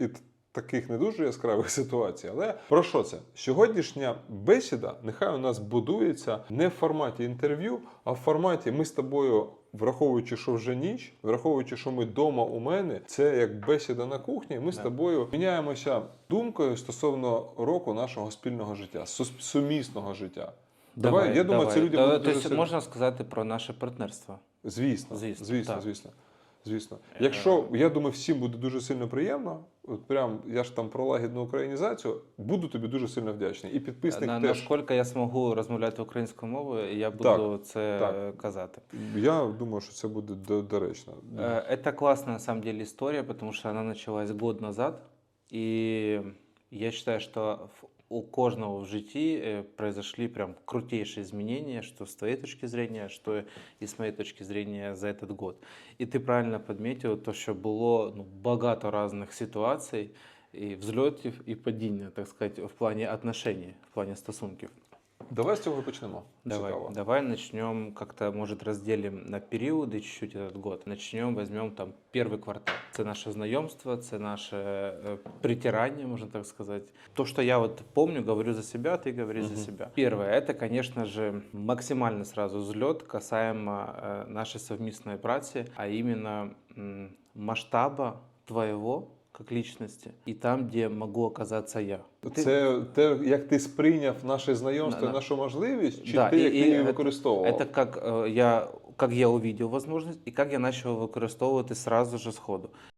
і таких не дуже яскравих ситуацій. Але про що це? Сьогоднішня бесіда нехай у нас будується не в форматі інтерв'ю, а в форматі ми з тобою. Враховуючи, що вже ніч, враховуючи, що ми вдома у мене, це як бесіда на кухні. Ми з тобою міняємося думкою стосовно року нашого спільного життя, сумісного життя. Давай, я думаю, це людям Да, буде то дуже можна сказати про наше партнерство. Звісно, звісно, Звісно, звісно, так. звісно. Звісно. Е, Якщо я думаю, всім буде дуже сильно приємно, от прям я ж там про лагідну українізацію, буду тобі дуже сильно вдячний. І підписник На, теж. наскільки я зможу розмовляти українською мовою, я буду Так, це так. казати. Я думаю, що це буде доречно. Це класна на самом деле історія, тому що вона почалась год назад. И я считаю, что у каждого в жизни э, произошли прям крутейшие изменения, что с твоей точки зрения, что и с моей точки зрения за этот год. И ты правильно подметил то, что было ну, богато разных ситуаций, и взльотів, і падіння, так сказать, в плані отношений, в плані стосунків. Давай цього і почнемо. Давай, Цікаво. давай начнем как-то, может, разделим на периоды чуть-чуть этот год. Начнем, возьмем там первый квартал. Это наше знакомство, это наше э, притирание, можно так сказать. То, что я вот помню, говорю за себя, ты говори за Мгм. себя. Первое, это, конечно же, максимально сразу взлет касаемо э, нашей совместной працы, а именно масштаба твоего как личности и там, где могу оказаться я. Ты- Це те, як ти сприйняв наше знайомство, На- і на- нашу можливість, чи Да, ти і- як і ти її це- використовував? Это как э, я, как я увидел возможность и как я начал використовувати сразу же сходу.